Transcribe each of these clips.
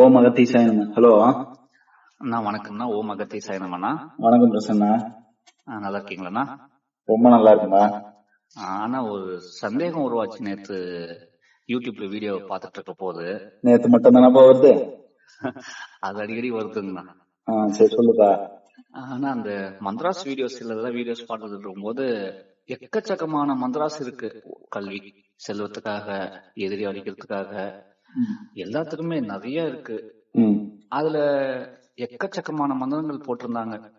ஓம் அகத்தீசாய நம ஹலோ. அண்ணா வணக்கம்ண்ணா. ஓம் அகத்தி சாயனமண்ணா வணக்கம் பிரசன்னா. நல்லா இருக்கீங்களாண்ணா ரொம்ப நல்லா இருக்குண்ணா ஆனா ஒரு சந்தேகம் உருவாச்சு. நேத்து யூடியூப்ல வீடியோ பார்த்துட்டு இருக்க போது. நேத்து மட்டும் தானப்பா வருது? அது அடிக்கடி வருதுங்கண்ணா. சரி சொல்லுப்பா. ஆனா அந்த மந்த்ராஸ் வீடியோஸ் இல்லதான் வீடியோஸ் பார்த்துட்டு இருக்கும்போது எக்கச்சக்கமான மந்த்ராஸ் இருக்கு. கல்வி செல்வத்துக்காக எதிரி அழிக்கிறதுக்காக எல்லாத்துக்குமே நிறைய இருக்கு. அதுல எக்கச்சக்கமான மந்திரங்கள் போட்டிருந்தாங்க.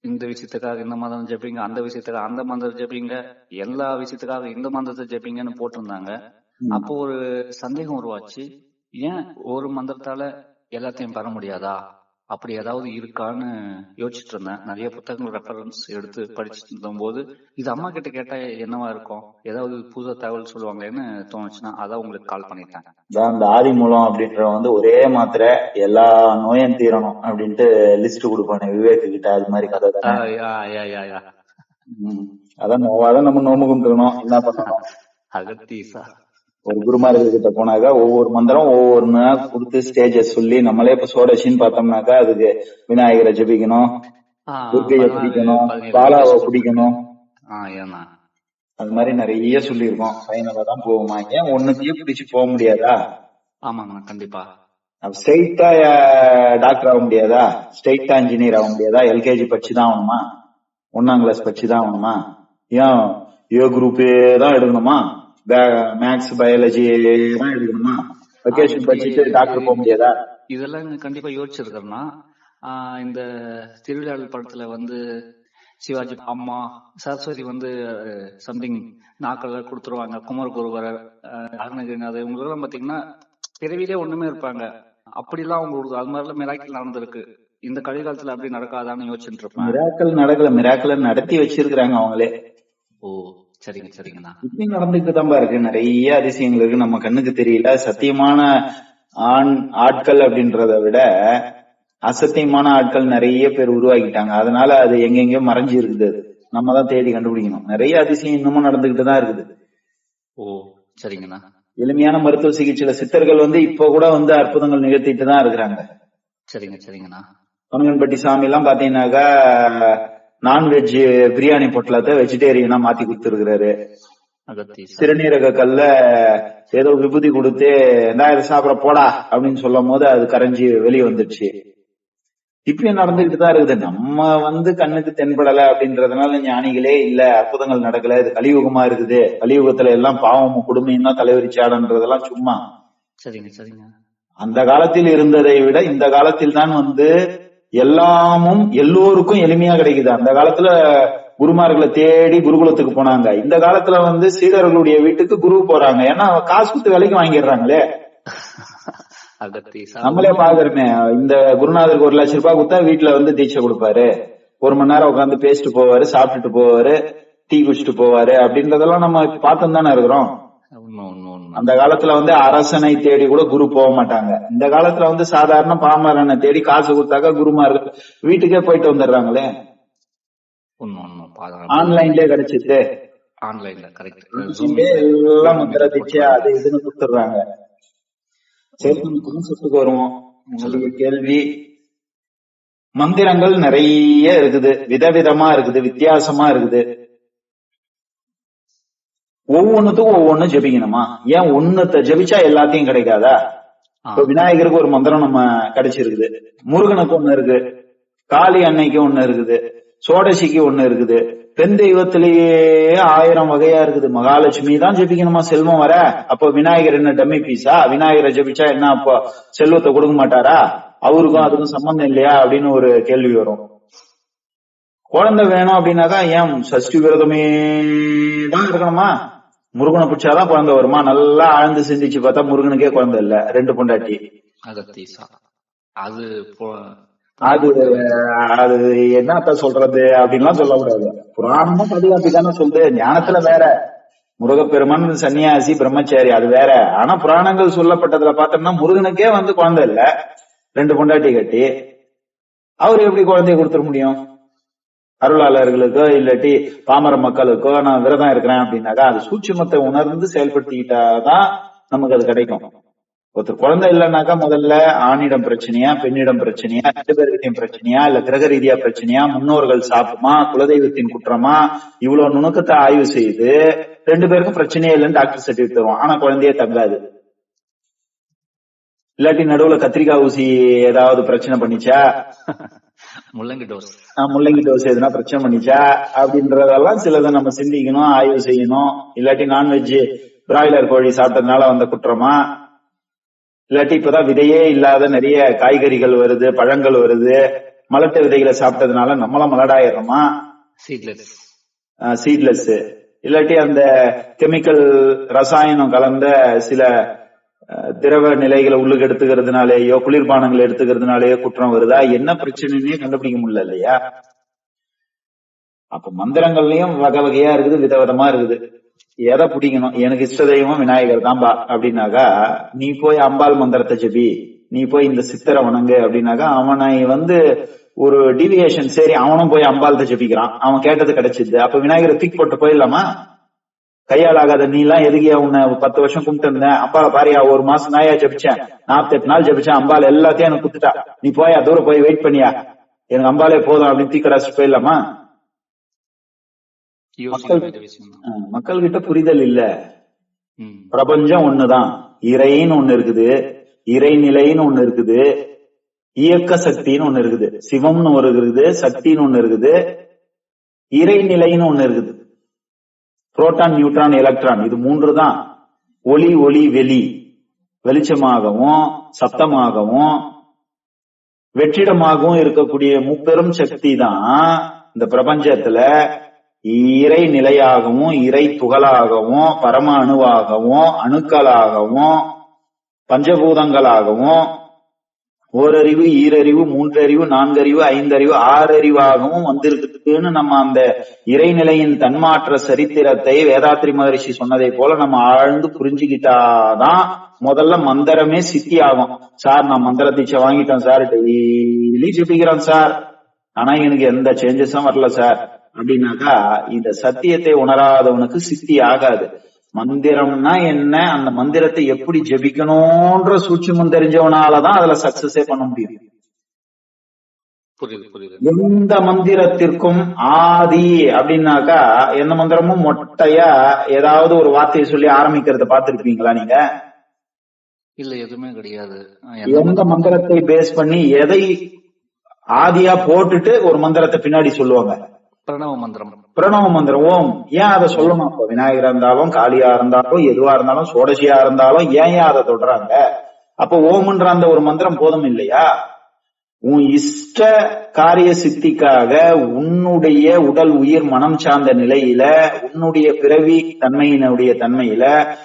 இந்த விஷயத்துக்காக இந்த மந்திரம் ஜெபிங்க அந்த விஷயத்துக்காக அந்த மந்திரம் ஜெபிங்க எல்லா விஷயத்துக்காக இந்த மந்திரத்தை ஜெபிங்கன்னு போட்டிருந்தாங்க. அப்போ ஒரு சந்தேகம் உருவாச்சு. ஏன் ஒரு மந்திரத்தால எல்லாத்தையும் பெற முடியாதா? அப்படி ஏதாவது இருக்கான்னு யோசிச்சுட்டு இருந்தேன் நிறைய புத்தகங்கள் ரெஃபரன்ஸ் எடுத்து படிச்சுட்டு இருந்தபோது இது அம்மா கிட்ட கேட்டா என்னவா இருக்கும்? ஏதாவது புது தகவல் சொல்லுவாங்களேன்னு தோணுச்சுன்னா அதான் உங்களுக்கு கால் பண்ணிட்டேன். இந்த ஆதி மூலம் அப்படின்றவன் வந்து ஒரே மாத்திரை எல்லா நோயும் தீரணும் அப்படின்ட்டு லிஸ்ட் கொடுப்பானே விவேக் கிட்ட அது மாதிரி கதை. அதான் அதான் நம்ம நோம்பு கும்பிட்டுக்கணும் என்ன பண்ணணும்? அகத்தீசா. ஒரு குருமார்கள் கிட்ட போனாக்கா ஒவ்வொரு மந்திரம் ஒவ்வொரு கொடுத்து ஸ்டேஜஸ் சொல்லி நம்மளே இப்ப சோடசின்னு பார்த்தோம்னாக்கா அதுக்கு விநாயகரை ஜெபிக்கணும் பதினாறு, பிடிக்கணும் பாலாவை பிடிக்கணும். அது மாதிரி நிறைய சொல்லியிருக்கோம். ஃபைனலா தான் போகுமா? ஏன் ஒண்ணுத்தையும் பிடிச்சு போக முடியாதா? ஆமாங்கண்ணா கண்டிப்பா. ஸ்ட்ரெயிட்டா டாக்டர் ஆக முடியாதா? ஸ்ட்ரெயிட்டா இன்ஜினியர் ஆக முடியாதா? எல்கேஜி படிச்சு தான் ஆகணுமா? ஒன்னாம் கிளாஸ் படிச்சு தான் ஆகணுமா? ஏன் ஏ குரூப் தான் எடுக்கணுமா மேக்ஸ் பயாலஜி தான் எடுக்கணுமா வெக்கேஷன் படிச்சுட்டு டாக்டர் போக முடியாதா? இதெல்லாம் கண்டிப்பா யோசிச்சிருக்கேன்னா இந்த திருவிழாவில் படத்துல வந்து சிவாஜி அம்மா சரஸ்வதி வந்து சம்திங் நாக்கள் கொடுத்துருவாங்க குமரகுருவரர் அருணகிரிநாதர் இவங்களெல்லாம் பாத்தீங்கன்னா பிறவிலே ஒண்ணுமே இருப்பாங்க. அப்படிலாம் அவங்களுக்கு அது மாதிரிலாம் மிராக்கிள் நடந்திருக்கு. இந்த கலிகாலத்துல அப்படி நடக்காதான்னு யோசிச்சுட்டு இருப்பேன். மிராக்கல் நடக்கல மிராக்கல் நடத்தி வச்சிருக்கிறாங்க அவங்களே. ஓ சரிங்க சரிங்கண்ணா. இப்பயும் நடந்துட்டு தான் இருக்கு. நிறைய அதிசயங்கள் இருக்கு. நம்ம கண்ணுக்கு தெரியல. சத்தியமான ஆண் ஆட்கள் அப்படின்றத விட அசத்தியமான ஆட்கள் நிறைய பேர் உருவாக்கிட்டாங்க. அதனால அது எங்கெங்கயோ மறைஞ்சு இருக்குது அது. நம்ம தான் தேடி கண்டுபிடிக்கணும். நிறைய அதிசயம் இன்னமும் நடந்துகிட்டு தான் இருக்குது. ஓ சரிங்கண்ணா. எளிமையான மருத்துவ சிகிச்சையில சித்தர்கள் வந்து இப்ப கூட வந்து அற்புதங்கள் நிகழ்த்திட்டு தான் இருக்கிறாங்க. சரிங்க சரிங்கண்ணா. பனங்கன்பட்டி சாமி எல்லாம் பாத்தீங்கன்னாக்கா நான்வெஜ் பிரியாணி பொட்டலத்தை வெஜிடேரியனா மாத்தி கொடுத்துருக்கிறாரு. சிறுநீரக கல்ல ஏதோ விபூதி கொடுத்து இந்தா இதை சாப்பிட போடா அப்படின்னு சொல்லும் போது அது கரைஞ்சி வெளியே வந்துடுச்சு. இப்பயும் நடந்துகிட்டு தான் இருக்குது? நம்ம வந்து கண்ணுக்கு தென்படல அப்படின்றதுனால ஞானிகளே இல்ல அற்புதங்கள் நடக்கல இது கலியுகமா இருக்குது. கலியுகத்துல எல்லாம் பாவமும் கொடுமையும் தான் தலைவரிச்சாடன்றதெல்லாம் சும்மா. சரிங்க சரிங்க. அந்த காலத்தில் இருந்ததை விட இந்த காலத்தில் தான் வந்து எல்லாமும் எல்லோருக்கும் எளிமையா கிடைக்குது. அந்த காலத்துல குருமார்களை தேடி குருகுலத்துக்கு போனாங்க. இந்த காலத்துல வந்து சீடர்களுடைய வீட்டுக்கு குரு போறாங்க. ஏன்னா காசு கொடுத்து விலைக்கு வாங்கிடுறாங்களே. நம்மளே பாக்குறோமே. இந்த குருநாதருக்கு ஒரு லட்சம் ரூபாய் கொடுத்தா வீட்டுல வந்து தீட்சை கொடுப்பாரு. ஒரு மணி நேரம் உட்காந்து பேசிட்டு போவாரு சாப்பிட்டுட்டு போவாரு டீ குடிச்சிட்டு போவாரு அப்படின்றதெல்லாம் நம்ம பார்த்து தானே இருக்கிறோம் அந்த காலத்துல வந்து அரசனை தேடி கூட குரு போக மாட்டாங்க. இந்த காலத்துல வந்து சாதாரண பாமரனை தேடி காசு கொடுத்தாக்க குருமார்கள் வீட்டுக்கே போயிட்டு வந்துடுறாங்களே. ஆன்லைன்லயே கிடைச்சிட்டு ஆன்லைன்ல கரெக்ட் எல்லாம் அது இதுன்னு கொடுத்துடுறாங்க. சரி கான்செப்டுக்கு வருவோம். உங்களுடைய கேள்வி. மந்திரங்கள் நிறைய இருக்குது. விதவிதமா இருக்குது. வித்தியாசமா இருக்குது. ஒவ்வொன்னுத்துக்கும் ஒவ்வொன்னு ஜெபிக்கணுமா? ஏன் ஒண்ணுத்த ஜெபிச்சா எல்லாத்தையும் கிடைக்காதா? இப்ப விநாயகருக்கு ஒரு மந்திரம் நம்ம கிடைச்சிருக்குது. முருகனுக்கு ஒண்ணு இருக்கு. காளி அன்னைக்கு ஒண்ணு இருக்குது. சோடசிக்கு ஒண்ணு இருக்குது. பெண் தெய்வத்திலேயே ஆயிரம் வகையா இருக்குது. மகாலட்சுமி தான் ஜெபிக்கணுமா? செல்வம் வர? அப்போ விநாயகர் என்ன டம்மி பீஸா? விநாயகரை ஜெபிச்சா என்ன அப்போ செல்வத்தை கொடுக்க மாட்டாரா? அவருக்கும் அதுக்கும் சம்பந்தம் இல்லையா? அப்படின்னு ஒரு கேள்வி வரும். குழந்தை வேணும் அப்படின்னாக்கா ஏன் சஷ்டி விரதமே தான் இருக்கணுமா? முருகனை பிடிச்சாதான் குழந்தை வருமா? நல்லா ஆழ்ந்து சிந்திச்சு பார்த்தா முருகனுக்கே குழந்தை இல்ல. ரெண்டு பொண்டாட்டி. அகத்தீசா அது அது அது என்னத்த சொல்றது அப்படின்லாம் சொல்லக்கூடாது. புராணமும் பாதுகாப்பு தானே சொல்லுது. ஞானத்துல வேற. முருகப்பெருமான் சன்னியாசி பிரம்மச்சாரி அது வேற. ஆனா புராணங்கள் சொல்லப்பட்டதுல பார்த்தோம்னா முருகனுக்கே வந்து குழந்தை இல்ல. ரெண்டு பொண்டாட்டி கட்டி. அவர் எப்படி குழந்தைய கொடுத்துட முடியும்? அருளாளர்களுக்கோ இல்லாட்டி பாமர மக்களுக்கோ நான் விரதம் இருக்கிறேன் அப்படின்னாக்கா அது சூட்சுமத்தை உணர்ந்து செயல்படுத்திக்கிட்டாதான் நமக்கு அது கிடைக்கும். ஒருத்தர் குழந்தை இல்லைனாக்கா முதல்ல ஆணிடம் பிரச்சனையா பெண்ணிடம் பிரச்சனையா ரெண்டு பேர்கிட்டையும் பிரச்சனையா இல்ல கிரக ரீதியா பிரச்சனையா முன்னோர்கள் சாப்பிடுமா குலதெய்வத்தின் குற்றமா இவ்வளவு நுணுக்கத்தை ஆய்வு செய்து ரெண்டு பேருக்கும் பிரச்சனையே இல்லைன்னு டாக்டர் சர்டிபிகேட் தருவோம் ஆனா குழந்தையே தங்காது. இல்லாட்டி நடுவுல கத்திரிக்காய் ஊசி ஏதாவது பிரச்சனை பண்ணிச்சா முள்ளங்கி டோஸ் முள்ளங்கி டோஸ் எதுனா பிரச்சனை பண்ணிச்சா அப்படின்றதெல்லாம் சிலதை நம்ம சிந்திக்கணும் ஆய்வு செய்யணும். இல்லாட்டி நான்வெஜ் பிராய்லர் கோழி சாப்பிட்டதுனால வந்த குற்றமா? இல்லாட்டி இப்பதான் விதையே இல்லாத நிறைய காய்கறிகள் வருது பழங்கள் வருது. மலட்டு விதைகளை சாப்பிட்டதுனால நம்மளும் மலடாயிடுறோமா? சீட்லெஸ் சீட்லெஸ் இல்லாட்டி அந்த கெமிக்கல் ரசாயனம் கலந்த சில திரவ நிலைகளை உள்ளுக்கு எடுத்துக்கிறதுனாலேயோ குளிர்பானங்களை எடுத்துக்கிறதுனாலயோ குற்றம் வருதா? என்ன பிரச்சனைன்னே கண்டுபிடிக்க முடியல இல்லையா? அப்ப மந்திரங்கள்லயும் வகை வகையா இருக்குது விதவிதமா இருக்குது. எதை பிடிக்கணும்? எனக்கு இஷ்ட தெய்வம் விநாயகர் தான்பா அப்படின்னாக்கா நீ போய் அம்பாள் மந்திரத்தை ஜெபி நீ போய் இந்த சித்தரை வணங்கு அப்படின்னாக்கா அவனை வந்து ஒரு டிவியேஷன் சரி அவனும் போய் அம்பாள்கிட்ட ஜெபிக்கிறான். அவன் கேட்டது கிடைச்சிது. அப்ப விநாயகரை தூக்கி போட்டு போயிடலாமா? கையால் ஆகாத நீ எல்லாம் எதுக்கியா உன்னை பத்து வருஷம் கும்பிட்டு இருந்தேன்? அம்பால பாரியா ஒரு மாசம் நாயா ஜெபிச்சேன். நாற்பத்தெட்டு நாள் ஜெபிச்சேன். அம்பாள் எல்லாத்தையும் எனக்கு குத்துட்டா நீ போயா? தூரம் போய் வெயிட் பண்ணியா? எனக்கு அம்பாலே போதும் அப்படின்னு தூக்கி கடாச்சு போயிடலாமா? அஹ் மக்கள் கிட்ட புரிதல் இல்ல. பிரபஞ்சம் ஒண்ணுதான். இறைன்னு ஒண்ணு இருக்குது. இறைநிலைன்னு ஒண்ணு இருக்குது. இயக்க சக்தின்னு ஒண்ணு இருக்குது. சிவம்னு ஒரு இருக்குது. சக்தின்னு ஒண்ணு இருக்குது. இறைநிலைன்னு ஒண்ணு இருக்குது. புரோட்டான் நியூட்ரான் எலக்ட்ரான் இது மூன்று தான். ஒளி ஒளி வெளி. வெளிச்சமாகவும் சத்தமாகவும் வெற்றிடமாகவும் இருக்கக்கூடிய முப்பெரும் சக்தி தான் இந்த பிரபஞ்சத்துல இறை நிலையாகவும் இறை துகளாகவும் பரம அணுவாகவும் அணுக்களாகவும் பஞ்சபூதங்களாகவும் ஓரறிவு ஈரறிவு மூன்றறிவு நான்கறிவு ஐந்தறிவு ஆறறிவாகவும் வந்திருக்குன்னு நம்ம அந்த இறைநிலையின் தன்மாற்ற சரித்திரத்தை வேதாத்ரி மகரிஷி சொன்னதை போல நம்ம ஆழ்ந்து புரிஞ்சுக்கிட்டாதான் முதல்ல மந்திரமே சித்தி ஆகும் சார் நான் மந்திர தீட்சை வாங்கிட்டேன் சார். டெய்லி ஜெபிக்கிறேன் சார். ஆனா எனக்கு எந்த சேஞ்சஸும் வரல சார். அப்படின்னாக்கா இந்த சத்தியத்தை உணராதவனுக்கு சித்தி ஆகாது. மந்திரம்னா என்ன? அந்த மந்திரத்தை எப்படி ஜெபிக்கணும்ன்ற சூட்சுமம் தெரிஞ்சவனாலதான் அதுல சக்சஸே பண்ண முடியும். எந்த மந்திரத்திற்கும் ஆதி அப்படின்னாக்கா எந்த மந்திரமும் மொட்டையா ஏதாவது ஒரு வார்த்தையை சொல்லி ஆரம்பிக்கிறத பார்த்திருப்பீங்களா நீங்க? இல்ல எதுவுமே கிடையாது. எந்த மந்திரத்தை பேஸ் பண்ணி எதை ஆதியா போட்டுட்டு ஒரு மந்திரத்தை பின்னாடி சொல்லுவாங்க? பிரணவ மந்திரம். பிரணவ மந்திரம் ஓம் ஏன் அதை சொல்லணும்? அப்ப விநாயகரா இருந்தாலும் காளியா இருந்தாலும் எதுவா இருந்தாலும் சோடசியா இருந்தாலும் ஏன் ஏன் அதை தொடுறாங்க? அப்ப ஓம்ன்ற அந்த ஒரு மந்திரம் போதும் இல்லையா? உன் இஷ்ட காரிய சித்திக்காக உன்னுடைய உடல் உயிர் மனம் சார்ந்த நிலையில உன்னுடைய பிறவி தன்மையினுடைய தன்மையில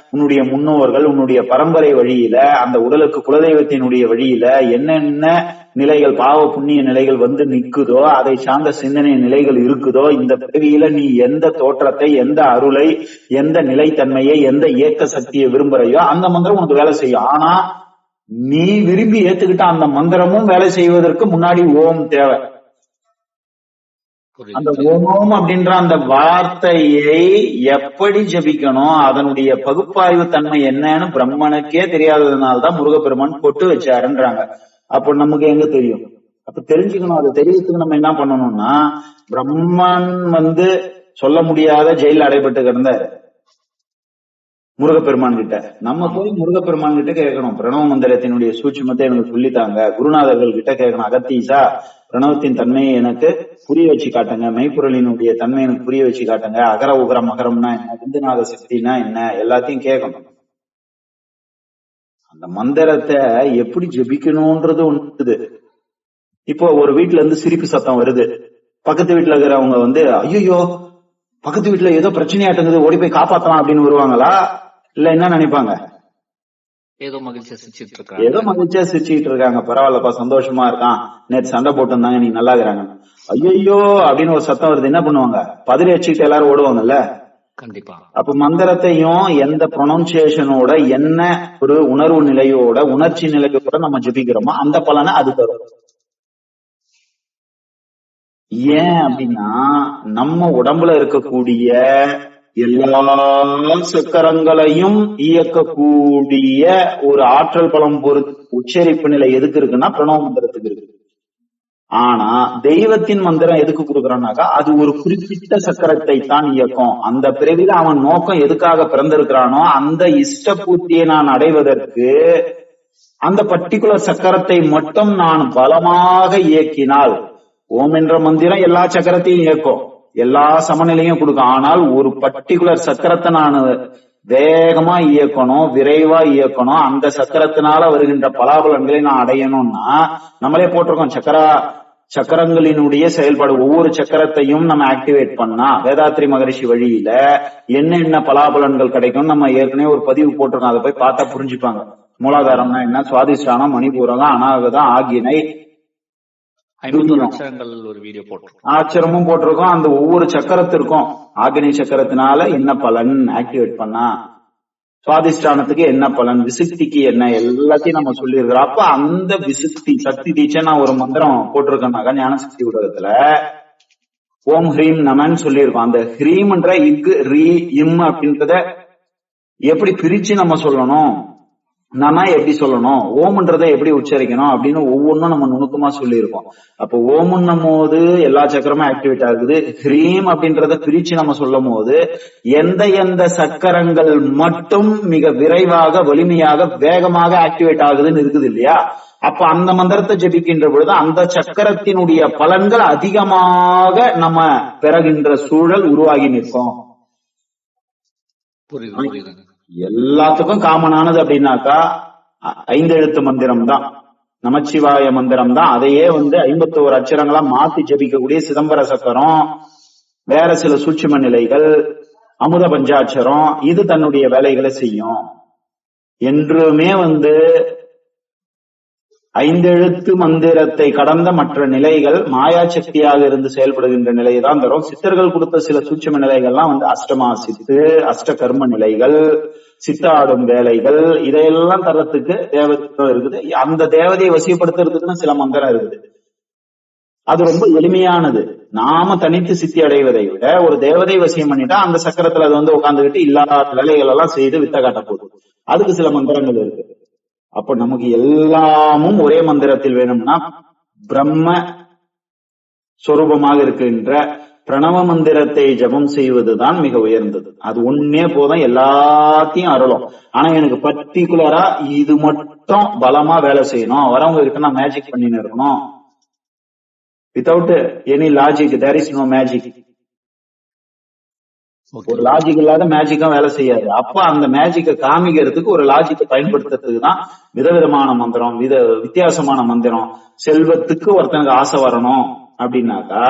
உன்னுடைய முன்னோர்கள் உன்னுடைய பரம்பரை வழியில அந்த உடலுக்கு குலதெய்வத்தினுடைய வழியில என்னென்ன நிலைகள் பாவ புண்ணிய நிலைகள் வந்து நிக்குதோ அதை சார்ந்த சிந்தனை நிலைகள் இருக்குதோ இந்த பிறவியில நீ எந்த தோற்றத்தை எந்த அருளை எந்த நிலைத்தன்மையை எந்த இயக்க சக்தியை விரும்புறையோ அந்த மந்திரம் உனக்கு வேலை செய்யும். ஆனா நீ விரும்பி ஏத்துக்கிட்ட அந்த மந்திரமும் வேலை செய்வதற்கு முன்னாடி ஓம் தேவை. அந்த ஓம் அப்படின்ற அந்த வார்த்தையை எப்படி ஜபிக்கணும் அதனுடைய பகுப்பாய்வு தன்மை என்னன்னு பிரம்மனுக்கே தெரியாததுனால தான் முருகப்பெருமான் பொட்டு வச்சாருன்றாங்க. அப்ப நமக்கு எங்க தெரியும்? அப்ப தெரிஞ்சுக்கணும் அதை தெரியறதுக்கு நம்ம என்ன பண்ணணும்னா பிரம்மன் வந்து சொல்ல முடியாத ஜெயில அடைபட்டு கிடந்தாரு முருகப்பெருமான் கிட்ட. நம்ம போய் முருகப்பெருமான் கிட்ட கேட்கணும். பிரணவ மந்திரத்தினுடைய சூட்சுமத்தை எனக்கு சொல்லித்தாங்க. குருநாதர்கள் கிட்ட கேட்கணும். அகத்தீசா பிரணவத்தின் தன்மையை எனக்கு புரிய வச்சு காட்டுங்க. மெய்ப்பொருளினுடைய தன்மை எனக்கு புரிய வச்சு காட்டுங்க. அகர உகரம் மகரம்னா என்ன? விந்துநாத சக்தினா என்ன? எல்லாத்தையும் கேட்கணும். அந்த மந்திரத்தை எப்படி ஜெபிக்கணும்ன்றது இருக்குது இப்போ ஒரு வீட்ல இருந்து சிரிப்பு சத்தம் வருது. பக்கத்து வீட்டுல இருக்கிறவங்க வந்து ஐயோ பக்கத்து வீட்டுல ஏதோ பிரச்சனையாட்டுங்குது. ஓடி போய் காப்பாத்தலாம் அப்படின்னு வருவாங்களா? இல்ல என்ன நினைப்பாங்க? ஏதோ மகிழ்ச்சியா சிரிச்சிட்டு ஏதோ இருக்காங்க மகிழ்ச்சியா சிரிச்சுக்கிட்டு இருக்காங்க. பரவாயில்லப்பா சந்தோஷமா இருக்கான். நேத்து சண்டை போட்டிருந்தாங்க நீ நல்லா இருக்கிறாங்க. ஐயோ அப்படின்னு ஒரு சத்தம் வருது. என்ன பண்ணுவாங்க? பதறி வச்சுக்கிட்டு எல்லாரும் ஓடுவாங்கல்ல? கண்டிப்பா. அப்ப மந்திரத்தையும் எந்த ப்ரொனவுன்சியேஷனோட என்ன ஒரு உணர்வு நிலையோட உணர்ச்சி நிலையோட நம்ம ஜெபிக்கிறோமோ அந்த பலனை அது தரும். ஏன் அப்படின்னா நம்ம உடம்புல இருக்கக்கூடிய எல்லா சக்கரங்களையும் இயக்கக்கூடிய ஒரு ஆற்றல் பலம் பொறுத்து உச்சரிப்பு நிலை எதுக்கு இருக்குன்னா பிரணவ மந்திரத்துக்கு இருக்கு. ஆனா தெய்வத்தின் மந்திரம் எதுக்கு கொடுக்கறானாக்கா அது ஒரு குறிப்பிட்ட சக்கரத்தை தான் இயக்கும். அந்த பிறவில அவன் நோக்கம் எதுக்காக பிறந்திருக்கிறானோ அந்த இஷ்ட பூர்த்தியை நான் அடைவதற்கு அந்த பர்டிகுலர் சக்கரத்தை மட்டும் நான் பலமாக இயக்கினால் ஓம் என்ற மந்திரம் எல்லா சக்கரத்தையும் இயக்கும். எல்லா சமநிலையும் கொடுக்கும் ஆனால் ஒரு பர்டிகுலர் சக்கரத்தை நான் வேகமா இயக்கணும் விரைவா இயக்கணும். அந்த சக்கரத்தினால வருகின்ற பலாபலன்களை நான் அடையணும்னா நம்மளே போட்டிருக்கோம் சக்கரா சக்கரங்களினுடைய செயல்பாடு. ஒவ்வொரு சக்கரத்தையும் நம்ம ஆக்டிவேட் பண்ணா வேதாத்ரி மகரிஷி வழியில என்னென்ன பலாபலன்கள் கிடைக்கும் நம்ம ஏற்கனவே ஒரு பதிவு போட்டிருக்கோம். அதை போய் பார்த்தா புரிஞ்சுப்பாங்க. மூலாதாரம்னா என்ன? சுவாதிஷ்டானம் மணிபூரகம் அனாகதம் ஆகியனை ஒரு வீடியோ போட்டிருக்கோம். ஆச்சரமும் போட்டிருக்கோம். அந்த ஒவ்வொரு சக்கரத்திற்கும் ஆகினி சக்கரத்தினால என்ன பலன் ஆக்டிவேட் பண்ணா? சுவாதிஷ்டானத்துக்கு என்ன பலன்? விசுக்திக்கு என்ன? எல்லாத்தையும் நம்ம சொல்லியிருக்கிறோம். அப்ப அந்த விசுக்தி சக்தி தீட்சை நான் ஒரு மந்திரம் போட்டிருக்கேன்னாக்கா ஞான சக்தி ஊடகத்துல. ஓம் ஹ்ரீம் நமன் சொல்லியிருக்கோம். அந்த ஹ்ரீம்ன்ற இக்கு ரீ இம் அப்படின்றத எப்படி பிரிச்சு நம்ம சொல்லணும்? நம எப்படி சொல்லணும்? ஓம்ன்றதை எப்படி உச்சரிக்கணும்? அப்படின்னு ஒவ்வொன்றும் நம்ம நுணுக்கமா சொல்லியிருக்கோம். அப்போ ஓமுன்னும் போது எல்லா சக்கரமும் ஆக்டிவேட் ஆகுது. ஹ்ரீம் அப்படின்றத பிரிச்சு நம்ம சொல்லும் போது எந்த எந்த சக்கரங்கள் மட்டும் மிக விரைவாக வலிமையாக வேகமாக ஆக்டிவேட் ஆகுதுன்னு இருக்குது இல்லையா? அப்ப அந்த மந்திரத்தை ஜெபிக்கின்ற பொழுது அந்த சக்கரத்தினுடைய பலன்கள் அதிகமாக நம்ம பெறுகின்ற சூழல் உருவாகி நிற்கும். புரியுது எல்லாத்துக்கும் காமனானது அப்படின்னாக்கா அ- ஐந்தெழுத்து மந்திரம் தான் நமச்சிவாய மந்திரம் தான் அதையே வந்து ஐம்பத்தோரு அச்சரங்களா மாத்தி ஜபிக்கக்கூடிய சிதம்பர சக்கரம் வேற சில சூட்சும நிலைகள் அமுத பஞ்சாட்சரம் இது தன்னுடைய வேலைகளை செய்யும். என்றுமே வந்து ஐந்தெழுத்து மந்திரத்தை கடந்த மற்ற நிலைகள் மாயா சக்தியாக இருந்து செயல்படுகின்ற நிலையை தான் தரும். சித்தர்கள் கொடுத்த சில சூட்சம நிலைகள்லாம் வந்து அஷ்டமா சித்து அஷ்ட கர்ம நிலைகள் சித்தாடும் வேலைகள் இதையெல்லாம் தரத்துக்கு தேவதம் இருக்குது. அந்த தேவதையை வசியப்படுத்துறதுக்குன்னு சில மந்திரம் இருக்குது. அது ரொம்ப எளிமையானது. நாம தனித்து சித்தி அடைவதை விட ஒரு தேவதை வசியம் பண்ணிட்டா அந்த சக்கரத்துல அது வந்து உட்காந்துக்கிட்டு இல்லாத வேலைகள் எல்லாம் செய்து வித்த காட்ட போகுது. அதுக்கு சில மந்திரங்கள் இருக்கு. அப்ப நமக்கு எல்லாமும் ஒரே மந்திரத்தில் வேணும்னா பிரம்ம சொரூபமாக இருக்கின்ற பிரணவ மந்திரத்தை ஜபம் செய்வதுதான் மிக உயர்ந்தது. அது ஒன்னே போதும் எல்லாத்தையும் அருளும். ஆனா எனக்கு பர்டிகுலரா இது மட்டும் பலமா வேலை செய்யணும். வரவங்க கிட்ட நான் மேஜிக் பண்ணின்னு இருக்கணும் without any logic there is no magic ஒரு லாஜிக் இல்லாத மேஜிக்கும் வேலை செய்யாது. அப்ப அந்த மேஜிக்கை காமிக்கிறதுக்கு ஒரு லாஜிக்கை பயன்படுத்துறதுக்கு தான் விதவிதமான மந்திரம் வித வித்தியாசமான மந்திரம். செல்வத்துக்கு ஒருத்தனுக்கு ஆசை வரணும் அப்படின்னாக்கா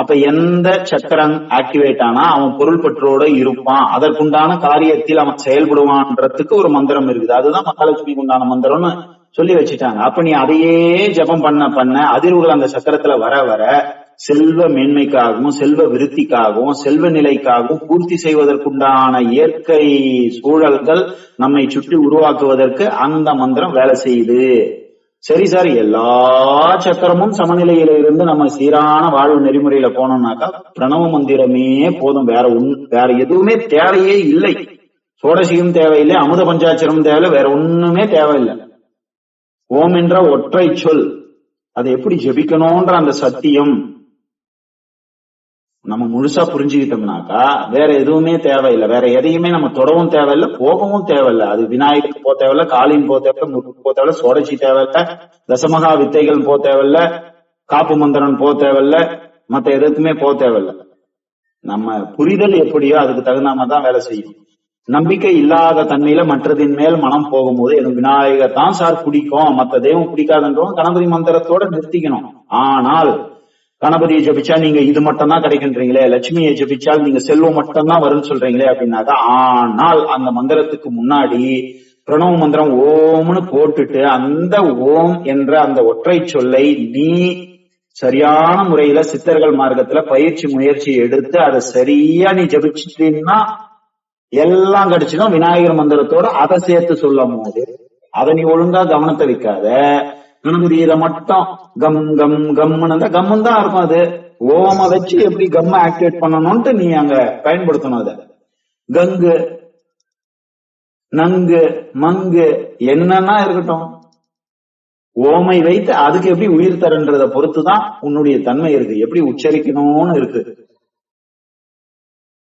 அப்ப எந்த சக்கரம் ஆக்டிவேட் ஆனா அவன் பொருள் பற்றோட இருப்பான். அதற்குண்டான காரியத்தில் அவன் செயல்படுவான்றதுக்கு ஒரு மந்திரம் இருக்குது. அதுதான் மகாலட்சுமிக்கு உண்டான மந்திரம்னு சொல்லி வச்சுட்டாங்க. அப்ப நீ அதையே ஜெபம் பண்ண பண்ண அதிர்வுகள் அந்த சக்கரத்துல வர வர செல்வ மேன்மைக்காகவும் செல்வ விருத்திக்காகவும் செல்வ நிலைக்காகவும் பூர்த்தி செய்வதற்குண்டான இயற்கை சூழல்கள் நம்மை சுற்றி உருவாக்குவதற்கு அந்த மந்திரம் வேலை செய்யுது. சரி சார் எல்லா சக்கரமும் சமநிலையில இருந்து நம்ம சீரான வாழ்வு நெறிமுறையில போனோம்னாக்கா பிரணவ மந்திரமே போதும். வேற ஒன் வேற எதுவுமே தேவையே இல்லை. சோடசியும் தேவையில்லை அமுத பஞ்சாட்சரமும் தேவையில்லை வேற ஒண்ணுமே தேவையில்லை. ஓம் என்ற ஒற்றை சொல். அதை எப்படி ஜெபிக்கணும்ன்ற அந்த சத்தியம். நம்ம முழுசா புரிஞ்சுக்கிட்டோம்னாக்கா வேற எதுவுமே தேவையில்லை. வேற எதையுமே நம்ம தொடவும் தேவையில்லை போகவும் தேவையில்லை. அது விநாயகருக்கு போக தேவையில்ல காளின் போக தேவையில்ல முருக்கு போக தேவையில்ல சோடச்சி தேவையில்ல தசமகா வித்தைகள் போக தேவையில்ல காப்பு மந்திரன் போக தேவையில்ல மத்த எதுக்குமே போக தேவையில்ல. நம்ம புரிதல் எப்படியோ அதுக்கு தகுந்தாம தான் வேலை செய்யும். நம்பிக்கை இல்லாத தன்மையில மற்றதின் மேல் மனம் போகும்போது எனக்கு விநாயகர் தான் சார் பிடிக்கும். மத்த தெய்வம் பிடிக்காதுன்றவங்க கணபதி மந்திரத்தோட நிறுத்திக்கணும். ஆனால் கணபதியை ஜபிச்சா நீங்க இது மட்டும் தான் கிடைக்கின்றீங்களே லட்சுமியை ஜபிச்சால் நீங்க செல்வம் மட்டும் தான் வரும்னு சொல்றீங்களே அப்படின்னாக்கா ஆனால் அந்த மந்திரத்துக்கு முன்னாடி பிரணவ மந்திரம் ஓம்னு போட்டுட்டு அந்த ஓம் என்ற அந்த ஒற்றை சொல்லை நீ சரியான முறையில சித்தர்கள் மார்க்கத்துல பயிற்சி முயற்சி எடுத்து அதை சரியா நீ ஜபிச்சிட்டீங்கன்னா எல்லாம் கிடைச்சிடும். விநாயகர் மந்திரத்தோட அதை சேர்த்து சொல்லும் போது அதை நீ ஒழுங்கா கவனத்தை வைக்காத. கணபதி மட்டும் கம் கம் கம்னு அந்த கம்முன்னு தான் இருக்கும் அது. ஓம வச்சு எப்படி கம்ம ஆக்டிவேட் பண்ணணும்ட்டு நீ அங்க பயன்படுத்தணும் அதை. கங்கு நங்கு மங்கு என்னன்னா இருக்கட்டும். ஓமை வைத்து அதுக்கு எப்படி உயிர் தரன்றத பொறுத்துதான் உன்னுடைய தன்மை இருக்கு. எப்படி உச்சரிக்கணும்னு இருக்கு.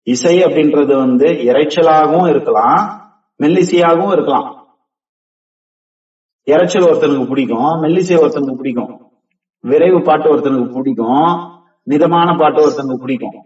இசை அப்படின்றது வந்து இறைச்சலாகவும் இருக்கலாம் மெல்லிசையாகவும் இருக்கலாம். இறைச்சல் ஒருத்தனுக்கு பிடிக்கும் மெல்லிசை ஒருத்தனுக்கு பிடிக்கும் விரைவு பாட்டு ஒருத்தனுக்கு பிடிக்கும் மிதமான பாட்டு ஒருத்தனுக்கு பிடிக்கும்.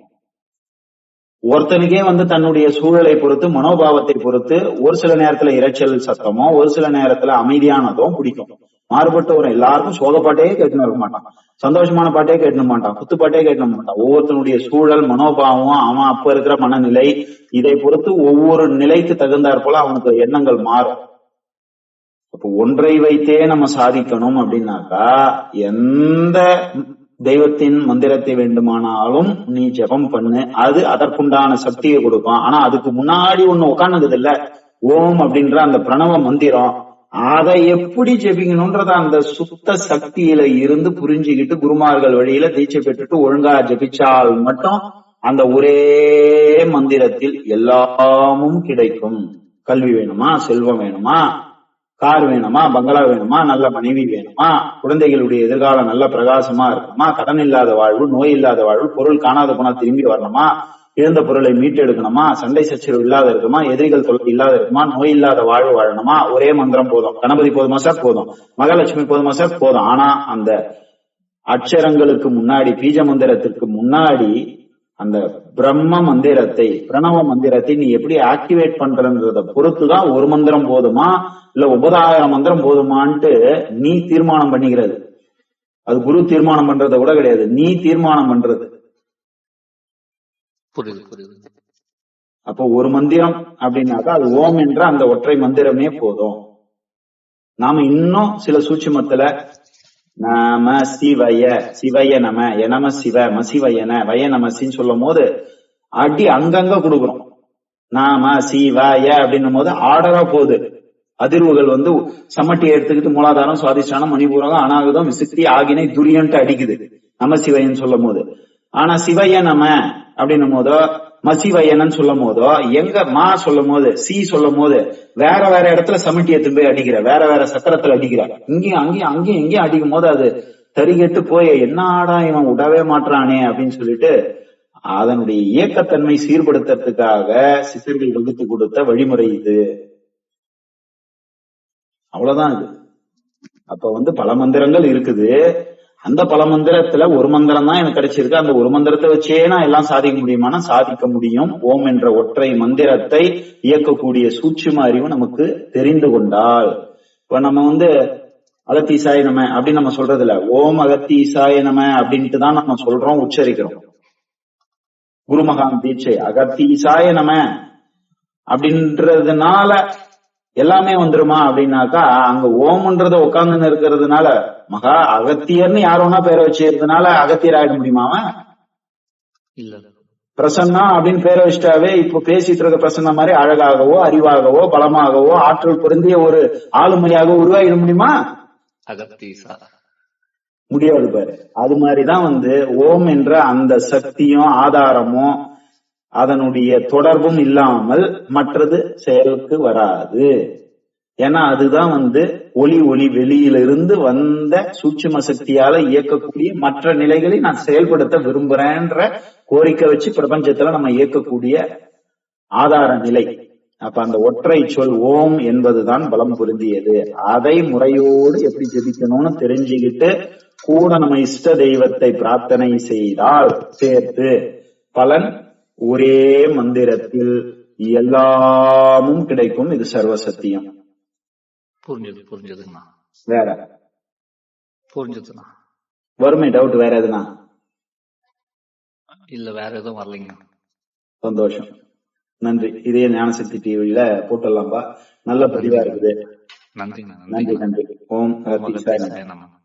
ஒருத்தனுக்கே வந்து தன்னுடைய சூழலை பொறுத்து மனோபாவத்தை பொறுத்து ஒரு சில நேரத்துல இரைச்சல் சத்தமோ ஒரு சில நேரத்துல அமைதியானதும் பிடிக்கும். மாறுபட்ட எல்லாருக்கும் சோக பாட்டையே கேட்டுன்னு இருக்க மாட்டான். சந்தோஷமான பாட்டே கேட்க மாட்டான். குத்து பாட்டே கேட்க மாட்டான். ஒவ்வொருத்தனுடைய சூழல் மனோபாவம் அவன் அப்ப இருக்கிற மனநிலை இதை பொறுத்து ஒவ்வொரு நிலைக்கு தகுந்தாற் போல அவனுக்கு எண்ணங்கள் மாறும். அப்போ ஒன்றை வைத்தே நம்ம சாதிக்கணும் அப்படின்னாக்கா எந்த தெய்வத்தின் மந்திரத்தை வேண்டுமானாலும் நீ ஜெபம் பண்ணு. அது அதற்குண்டான சக்தியை கொடுக்கும். ஆனா அதுக்கு முன்னாடி ஒண்ணு உட்காந்துக்குது இல்ல ஓம் அப்படின்ற அந்த பிரணவ மந்திரம். அதை எப்படி ஜபிக்கணும்ன்றத அந்த சுத்த சக்தியில இருந்து புரிஞ்சுக்கிட்டு குருமார்கள் வழியில தீட்சை பெற்றுட்டு ஒழுங்கா ஜெபிச்சால் மட்டும் அந்த ஒரே மந்திரத்தில் எல்லாமும் கிடைக்கும். கல்வி வேணுமா? செல்வம் வேணுமா? கார் வேணுமா பங்களா வேணுமா நல்ல மனைவி வேணுமா குழந்தைகளுடைய எதிர்காலம் நல்ல பிரகாசமா இருக்குமா கடன் இல்லாத வாழ்வு நோய் இல்லாத வாழ்வு பொருள் காணாத போனா திரும்பி வரணுமா இழந்த பொருளை மீட்டெடுக்கணுமா சண்டை சச்சரவு இல்லாத இருக்குமா எதிரிகள் தொல்லை இல்லாத இருக்குமா நோய் இல்லாத வாழ்வு வாழணுமா ஒரே மந்திரம் போதும். கணபதி போதுமா சார்? போதும். மகாலட்சுமி போதுமா சார்? போதும். ஆனா அந்த அட்சரங்களுக்கு முன்னாடி பீஜ மந்திரத்துக்கு முன்னாடி அந்த பிரம்ம மந்திரத்தை பிரணவ மந்திரத்தை நீ எப்படி ஆக்டிவேட் பண்றன்றத பொறுத்துதான் ஒரு மந்திரம் போதுமா இல்ல ஒன்பதாயிரம் மந்திரம் போதுமான்ட்டு நீ தீர்மானம் பண்ணிக்கிறது. அது குரு தீர்மானம் பண்றத கூட கிடையாது. நீ தீர்மானம் பண்றது. அப்போ ஒரு மந்திரம் அப்படின்னாக்கா அது ஓம் என்ற அந்த ஒற்றை மந்திரமே போதும். நாம இன்னும் சில சூட்சுமத்துல நாம சிவய சிவய நம எனம சிவ மசிவயன வய நமசின்னு சொல்லும் போது அடி அங்கங்க கொடுக்குறோம். நாம சிவய அப்படின்னும் போது ஆர்டரா போகுது. அதிர்வுகள் வந்து சமட்டியை எடுத்துக்கிட்டு மூலாதாரம் சுவாதிஷ்டானம் மணிபூரகம் அனாகதம் விசுக்தி ஆகினை துரியன்ட்டு அடிக்குது. நம சிவயன்னு சொல்லும் போது. ஆனா சிவய நம அப்படின்னும் போதோ மசிவயனன்னு சொல்லும் போதோ எங்க மா சொல்லும் போது சி சொல்லும் போது வேற வேற இடத்துல சமிட்டியை எடுத்து போய் அடிக்கிற வேற வேற சக்கரத்துல அடிக்கிற இங்கேயும் அங்கேயும் அங்கேயும் இங்கேயும் அடிக்கும் போது அது தறிகெட்டு போய் என்னடா இவன் விடவே மாட்டானே அப்படின்னு சொல்லிட்டு அதனுடைய இயக்கத்தன்மை சீர்படுத்துறதுக்காக சித்தர்கள் வகுத்து கொடுத்த வழிமுறை இது. அவ்வளவுதான் இது. அப்ப வந்து பல மந்திரங்கள் இருக்குது. அந்த பல மந்திரத்துல ஒரு மந்திரம் தான் எனக்கு கிடைச்சிருக்கு. அந்த ஒரு மந்திரத்தை வச்சே நான் எல்லாம் சாதிக்க முடியுமானா சாதிக்க முடியும். ஓம் என்ற ஒற்றை மந்திரத்தை இயக்கக்கூடிய சூட்சும அறிவு நமக்கு தெரிந்து கொண்டால். இப்ப நம்ம வந்து அகத்தீசாய நம அப்படின்னு நம்ம சொல்றது இல்ல ஓம் அகத்தீசாய நம அப்படின்ட்டு தான் நம்ம சொல்றோம் உச்சரிக்கிறோம். குருமகான் தீட்சை அகத்தீசாய நம அப்படின்றதுனால எல்லாமே வந்துருமா அப்படின்னாக்கா அங்க ஓம்ன்றத உட்கார்ந்து இருக்கிறதுனால மகா அகத்தியர்னு யாரோனா பேரை வச்சிருந்தனால அகத்தியர் ஆயிட முடியுமா இல்ல. பிரசன்னா அப்படின்னு பேரை வச்சிட்டாவே இப்ப பேசிட்டு இருக்க பிரசன்ன மாதிரி அழகாகவோ அறிவாகவோ பலமாகவோ ஆற்றல் பொருந்திய ஒரு ஆளுமையாக உருவாகிட முடியுமா? அகத்தீசா. முடியாது பாரு. அது மாதிரிதான் வந்து ஓம் என்ற அந்த சக்தியும் ஆதாரமும் அதனுடைய தொடர்பும் இல்லாமல் மற்றது செயலுக்கு வராது. ஏன்னா அதுதான் வந்து ஒளி ஒளி வெளியிலிருந்து வந்த சூட்சும சக்தியால இயக்கக்கூடிய மற்ற நிலைகளை நான் செயல்படுத்த விரும்புறேன்ற கோரிக்கை வச்சு பிரபஞ்சத்துல நம்ம இயக்கக்கூடிய ஆதார நிலை. அப்ப அந்த ஒற்றை சொல் ஓம் என்பதுதான் பலம் பொருந்தியது. அதை முறையோடு எப்படி ஜெபிக்கணும்னு தெரிஞ்சுக்கிட்டு கூட நம்ம இஷ்ட தெய்வத்தை பிரார்த்தனை செய்தால் சேர்த்து பலன் ஒரே மந்திரத்தில் எல்லாமும் கிடைக்கும். இது சர்வ சத்தியம் புரிஞ்சது புரிஞ்சதுங்கண்ணா. வேற? புரிஞ்சதுண்ணா. வறுமை டவுட் வேற எதுனா? இல்ல வேற எதுவும் வரலைங்க. சந்தோஷம். நன்றி. இதே ஞானசக்தி டிவியில போட்டுடலாம்பா. நல்ல பதிவா இருக்குது. நன்றி நன்றிண்ணா நன்றி. ஓம்